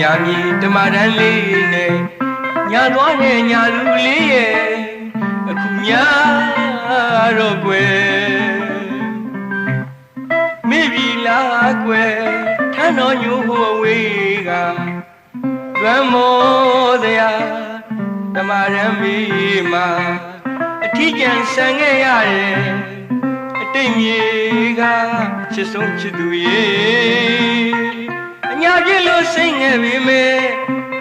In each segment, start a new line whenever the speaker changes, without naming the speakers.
ညာမီဓမ္မရန်လေးနဲ့ညာသွားတဲ့ညာလူလေးရဲ့အခုများတော့ကွယ်မိပြီလားကွယ်ထမ်းတော်ညို့ဟိုဝေးကလွမ်းမောတရားဓမ္မရန်မီမှာအထီးကျန်ဆန်ခဲ့ရတယ်အတိတ်မြေကချစ်ဆုံးချစ်သူရဲ့အ ညာပြည့်လို့စိတ်ငယ်ပြီမေ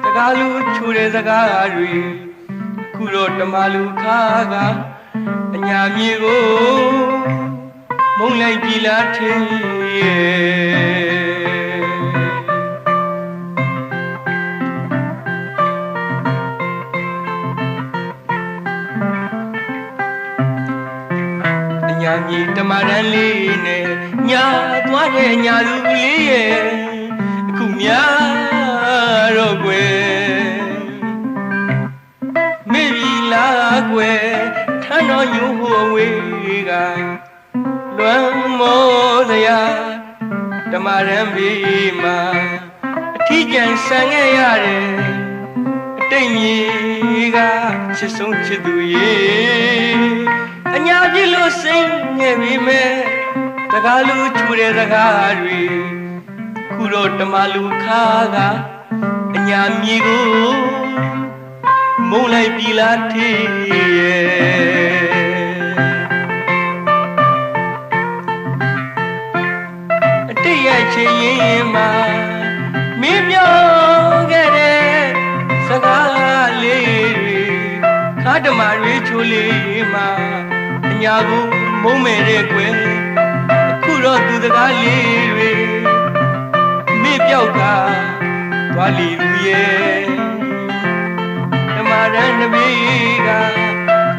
တကားလူချိုတဲ့စကားတွေခုတော့ဓမ္မလူခါကအညာမြေကိုမုံလိုက်ပြီလားထင်ရဲ့အညာမြေတမရန်လေးနဲ့ညာသွားတဲ့ညာလူလေးရဲ့အခု များတော့ကွယ်မိပြီလားကွယ်ထမ်းတော်ညို့ဟိုဝေးကလွမ်းမောစရာဓမ္မရန်ပြီမှာအထီးကျန်ဆန်ခဲ့ရတယ်အတိတ်မြေကချစ်ဆုံးချစ်သူရဲ့အညာပြည့်လို့စိတ်ငယ်ပြီမဲ့တကားလူချူတဲ့စကားတွေခု တော့တမလူခါကအညာမြေကိုမုံလိုက်ပြီလားထေးရဲ့အတိတ်ရဲ့ချင်ရင်မှာမင်းပြောခဲ့တဲ့စကားလေးတွေခါတမရွေးချိုးလေးမှာအညာကိုမုံမဲ့တဲ့ကွယ်အခုတော့သူစကားလေးတွေမေ့ ပြောက်ကသွားလီသူရဲ့ဓမ္မရန်နမီက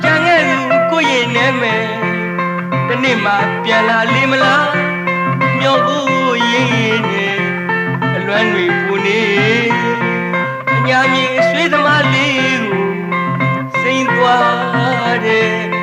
ကြံခဲ့သူကိုယ့်ရဲ့နဲ့မယ်ဒီနေ့မှပြန်လာလိမလားမျောဖို့ရင်းရင်းနဲ့အလွမ်းတွေပူနေအညာမြေဆွေးသမားလေးကိုစိန်သွားတဲ့အ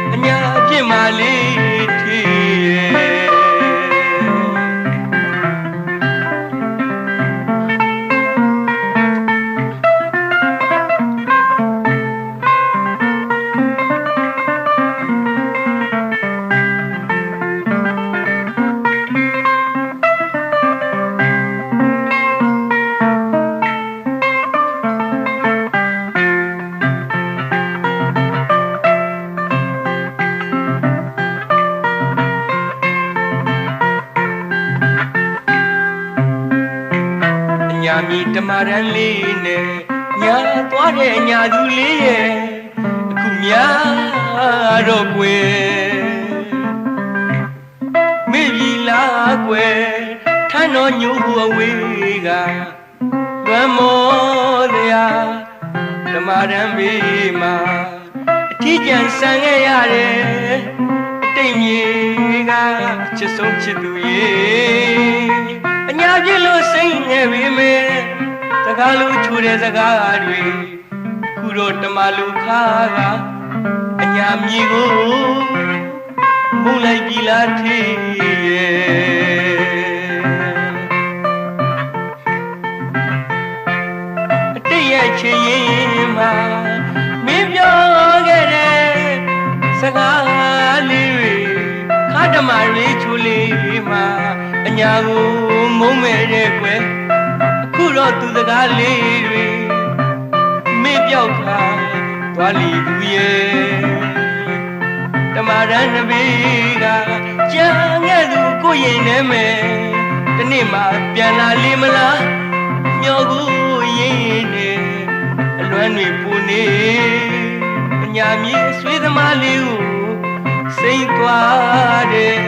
ညာမီတမရန်လေးနဲ့ညာသွားတဲ့ညာသူလေးရဲ့အခုများတော့ကွယ်မေပြီလားကွယ်ထမ်းတော်ညို့ဟူအဝေးကလွမ်းမောတရားဓမ္မရန်မေးမှာအထီးကျန်ဆန်ခဲ့ရတယ်အတိတ်မြေကချစ်ဆုံးချစ်သူရဲ့ အညာပြည့်လို့စိတ်ငယ်ပြီမေစကားလူချိုတဲ့စကားတွေခုတော့တမလူခါကအညာမြေကိုမုံလိုက်ပြီလားထေးရဲ့အတိတ်ရဲ့ချင်ရင်မှာမင်းပြောခဲ့တဲ့စကားလေးတွေခါတမလေးချိုလေးမှာအညာကို မုံမဲ့တဲ့ကွယ်အခုတော့သူစကားလေးတွေမင်းပြောက်ခါသွားလီသူရဲ့တမရန်နဘေးကကြံခဲ့သူကိုရင်နေမယ်ဒီနေ့မှပြန်လာလိမလားမျောကူရင်ရင်နဲ့အလွမ်းတွေပူနေအညာမြေဆွေးသမားလေးကိုစိတ်သွားတယ်